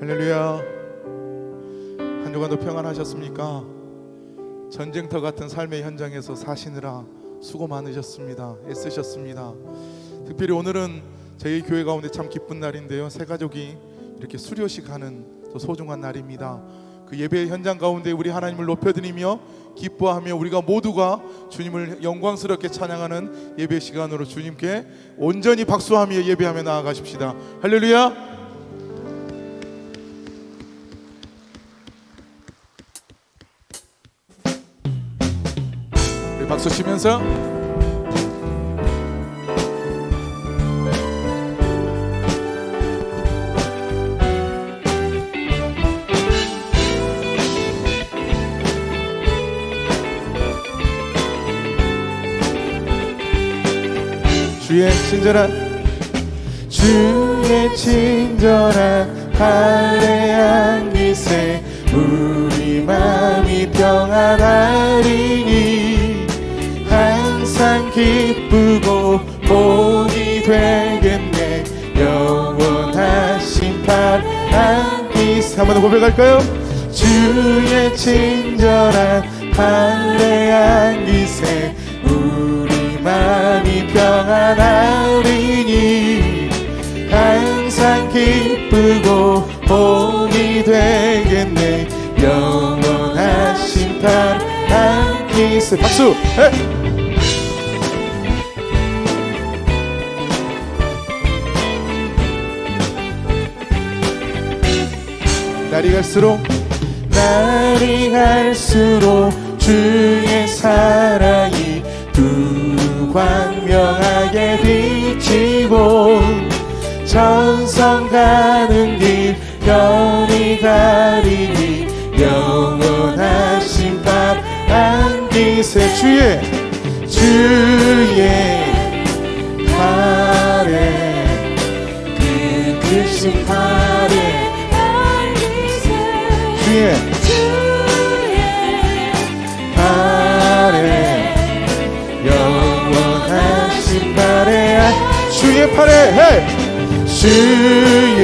할렐루야. 한 주간도 평안하셨습니까? 전쟁터 같은 삶의 현장에서 사시느라 수고 많으셨습니다. 애쓰셨습니다. 특별히 오늘은 저희 교회 가운데 참 기쁜 날인데요. 새 가족이 이렇게 수료식 하는 또 소중한 날입니다. 그 예배 현장 가운데 우리 하나님을 높여드리며 기뻐하며 우리가 모두가 주님을 영광스럽게 찬양하는 예배 시간으로 주님께 온전히 박수하며 예배하며 나아가십시다. 할렐루야. 박수 치면서. 주의 친절한 주의 친절한 할례한 기세 우리 마음이 평안하리니 기쁘고 복이 되겠네. 영원하신 기세 한번 더 고백할까요? 주의 친절한 할례한 기세. 우리 마음이 평안하리니 항상 기쁘고 복이 되겠네. 영원하신 파란 기세. 박수! 에! 날이 갈수록 날이 갈수록 주의 사랑이 두 광명하게 비치고 전성 가는 길 별이 가리니 영원하신 파란 기세 주의 주의 팔에 그 크신 팔에 주의 팔에 영원하신 팔에 아, 주의 팔에 헤이! 주의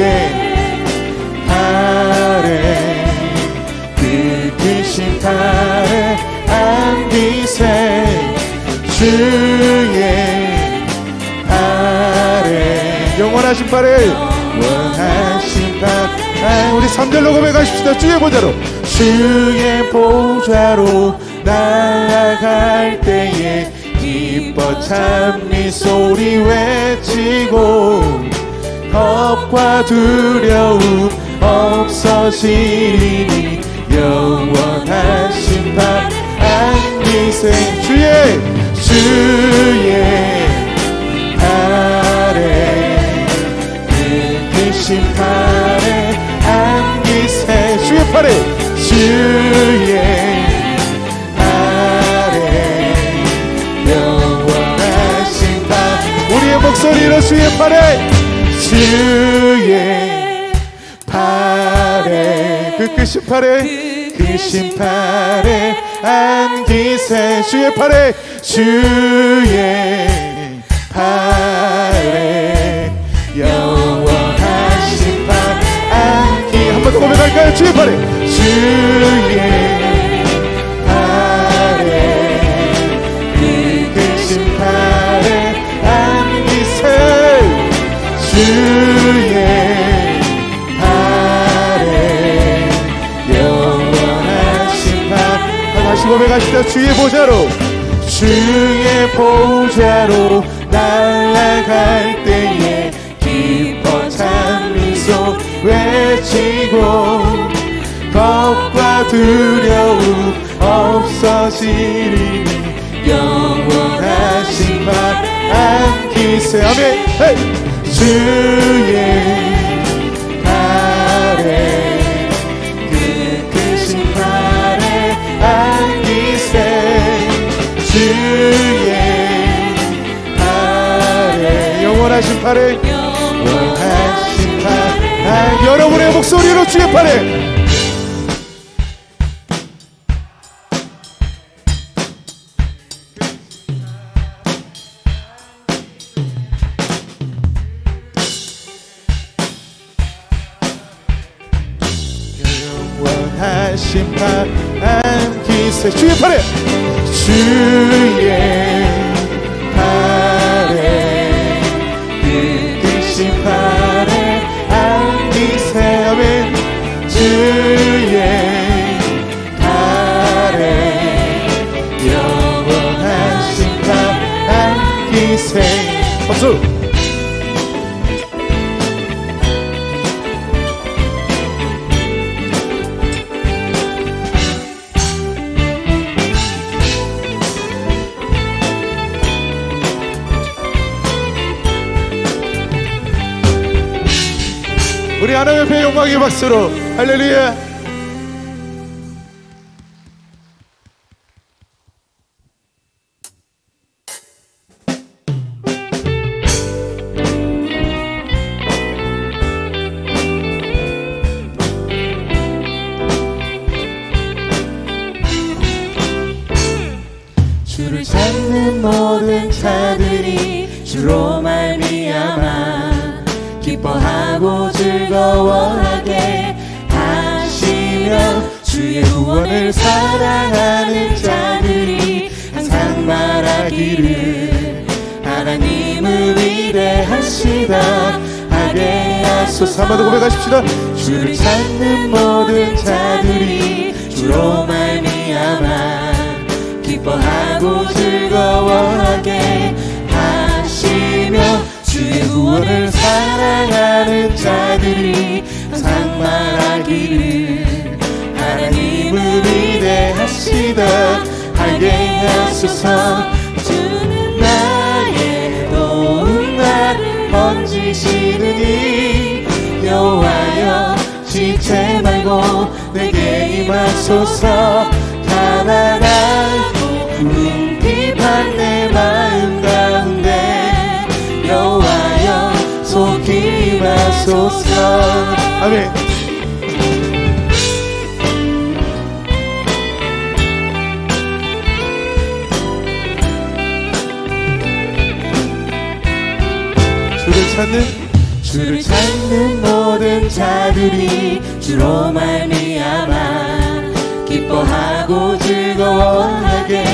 팔에 그 크신 팔에 안기세 주의 팔에 영원하신 팔에 아, 우리 3절로 고백하십시다. 주의 보좌로. 주의 보좌로 나아갈 때에 기뻐 찬미 소리 외치고 겁과 두려움 없어지리니 영원하신 바 안기세. 주의 주의 안기세 주의 팔에 영원하신 파 우리의 목소리로 주의 팔에. 주의 팔에. 그 크신 팔에. 크신 팔에 안기세. 주의 팔에. 주의 팔에 고백할까요 주의 팔에 그 크신 팔에 안기세 주의 팔에 영원하신 팔 다시 고백하시다 주의 보좌로 주의 보좌로 날아갈 때에 기뻐 찬미소 외치고 두려움 없어지리니 영원하신 말 안기세. 아멘. 헤이! 주의 그 크신 팔에 안기세. 주의 팔에 영원하신 팔에 영원하신 팔. 아, 여러분의 목소리로 주의 팔에 주의 팔에 영원하신 바람 기세. 박수 하나님 앞에 영광의 박수로. 할렐루야. 주로 말미암아 기뻐하고 즐거워하게 하시며 주의 구원을 사랑하는 자들이 항상 말하기를 하나님은 위대하시다. 하게 하소서. 한번 더 고백하십시다. 주를 찾는 모든 자들이 주로 말미암아 기뻐하고 즐거워하게 주의 구원을 사랑하는 자들이 항상 말하기를 하나님은 위대하시다. 하게 하소서. 주는 나의 도움 나를 번지시느니 여호와여 지체 말고 내게 임하소서. 가난하고 궁 임하소서 아멘. 주를 찾는 주를 찾는 모든 자들이 주로 말미암아 기뻐하고 즐거워하게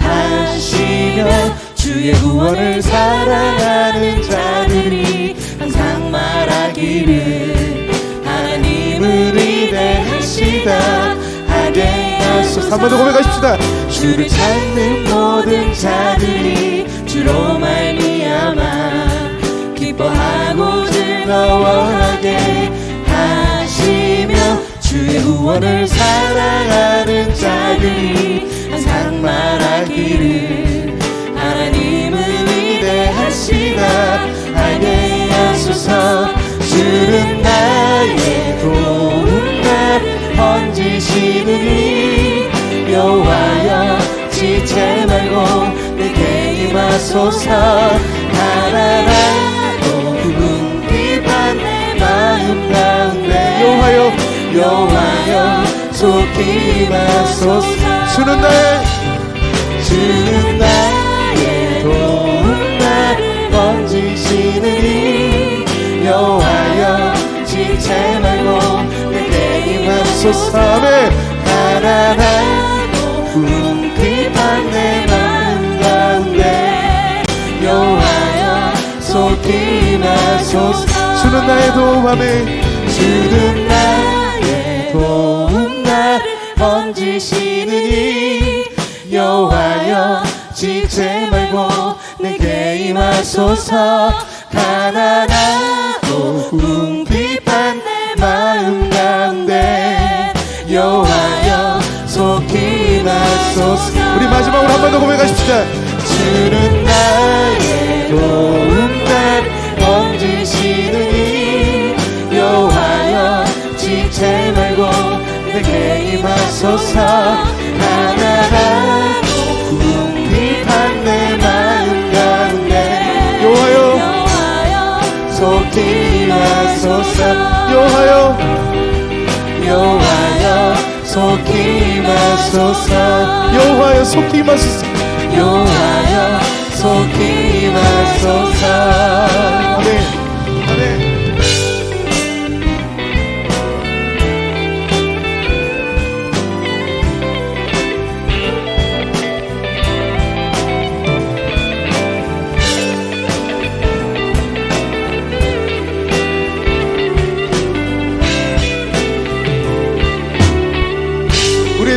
하시며 주의 구원을 사랑하는 항상 말하기를 하나님은 위대하시다. 하게 하소서 한번 더 고백하십시다. 주를 찾는 모든 자들이 주로 말미암아 기뻐하고 즐거워하게 하시며 주의 구원을 사랑하는 자들이 항상 말하기를 하나님은 위대하시다. 하게 하소서 주는 나의 도움 나를 번지시느니 여호와여 지체 말고 내게 임하소서. 가난하고 궁핍한 내 마음 가운데 여호와여. 여호와여 속히 임하소서. 주는 나의 주는 나의 임하소서 아멘 가난하고 궁핍한 내 마음 가운데 여호와여 속히 임하소서. 주는 나의 도움 아멘 주는 나의 도움 나를 번지시느니 여호와여 지체 말고 내게 임하소서. 가난하고 궁핍한 내 임하소서 우리 마지막으로 한 번 더 고백하십시다. 주는 나의 도움 날 번지시느니 여호와여 지체 말고 내게 임하소서. 가난하고 궁핍한 내 마음 가운데 여호와여 속히 임하소서. 여호와여. 여호와여 속히 임하소서 속히 임하소서. 여호와여 속히 임하소서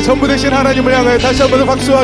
전부 되신 하나님을 향하여 다시 한번 박수와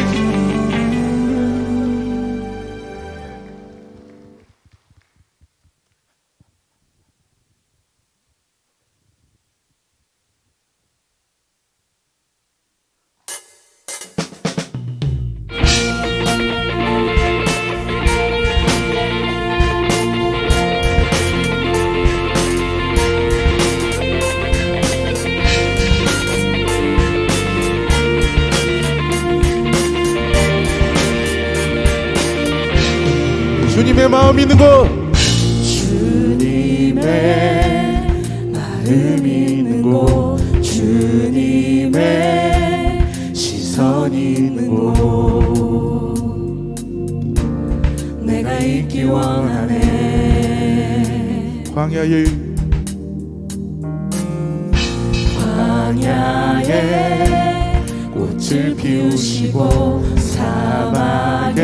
불을 피우시고 사막에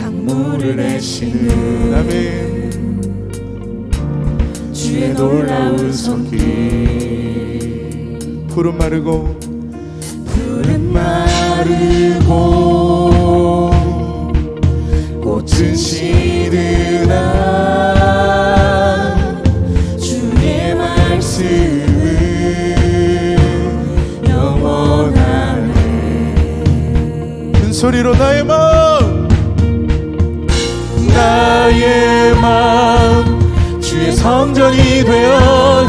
강물을 내시는 아멘. 주의 놀라운 손길. 푸른 마르고 푸른 마르고 꽃은 시드나. 소리로 나의 마음 나의 마음 주의 성전이 되어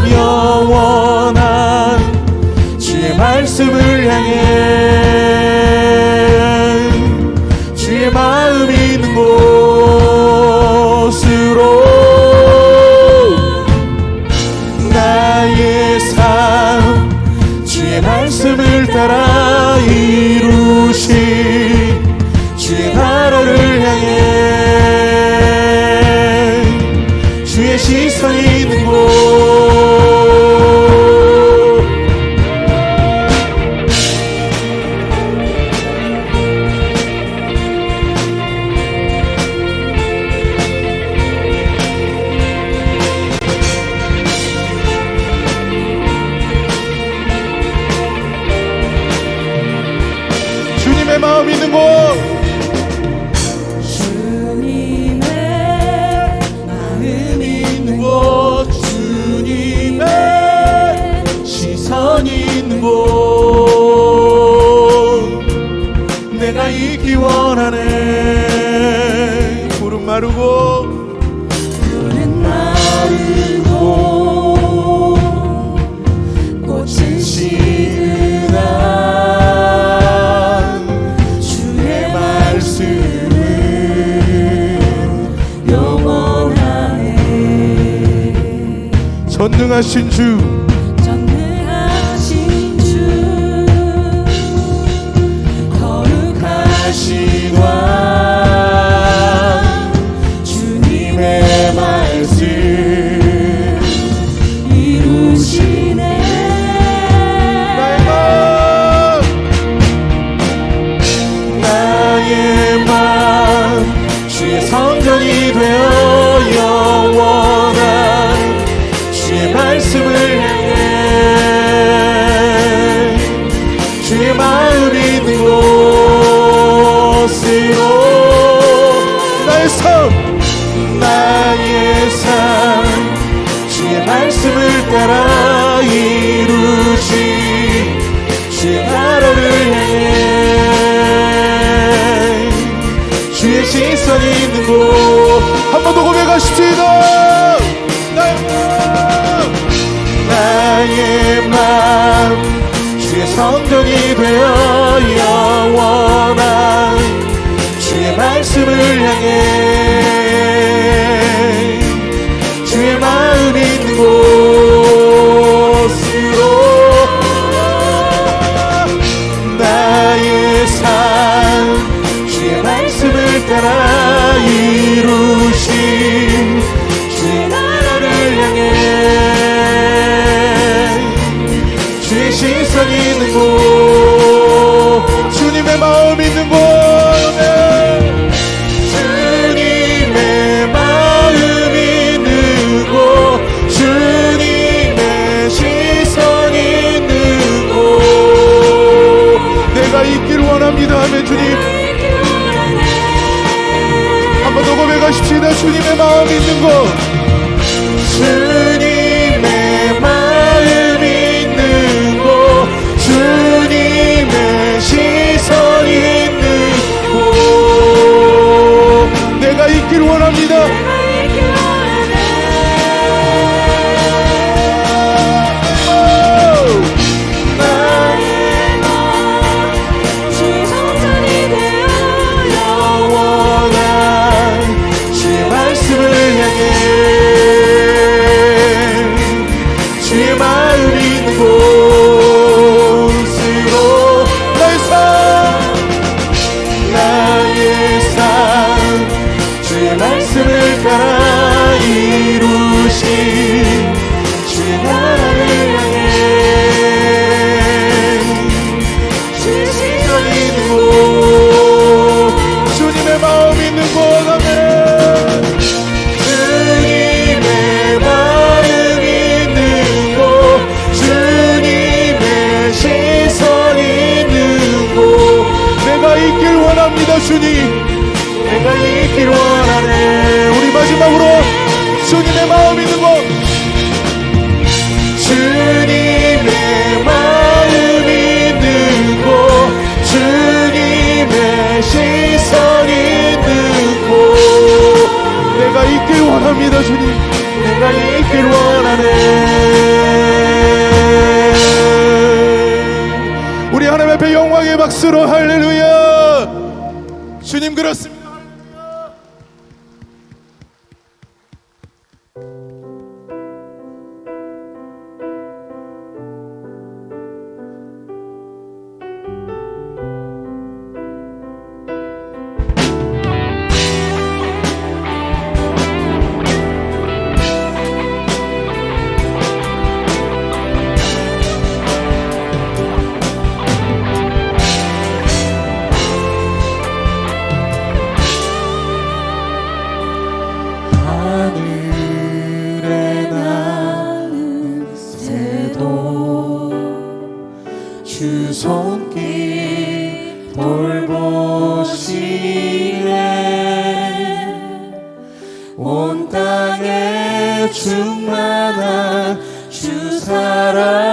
주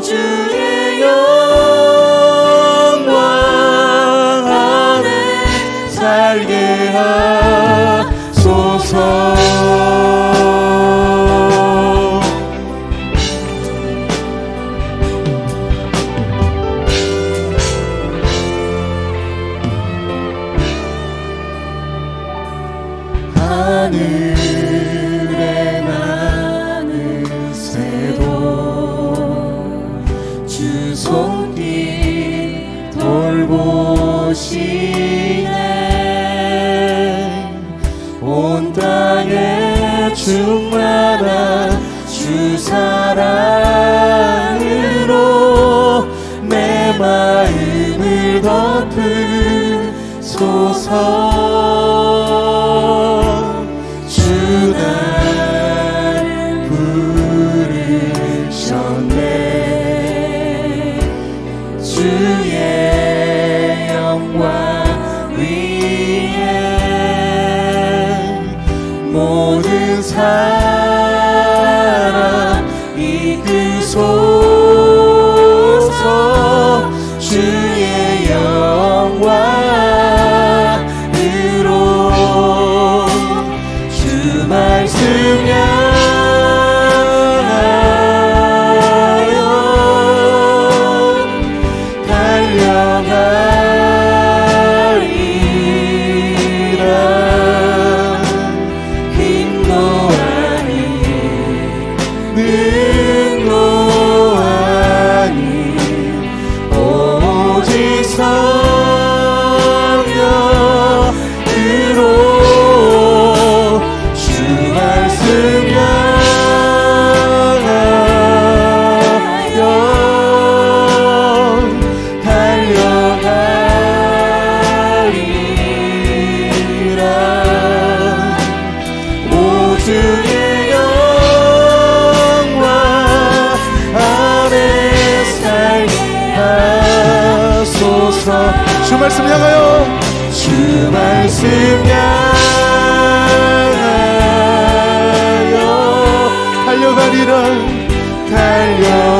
오 덮은 소서 주옵소서. 주 말씀 향하여. 주 말씀 향하여. 달려가리라. 달려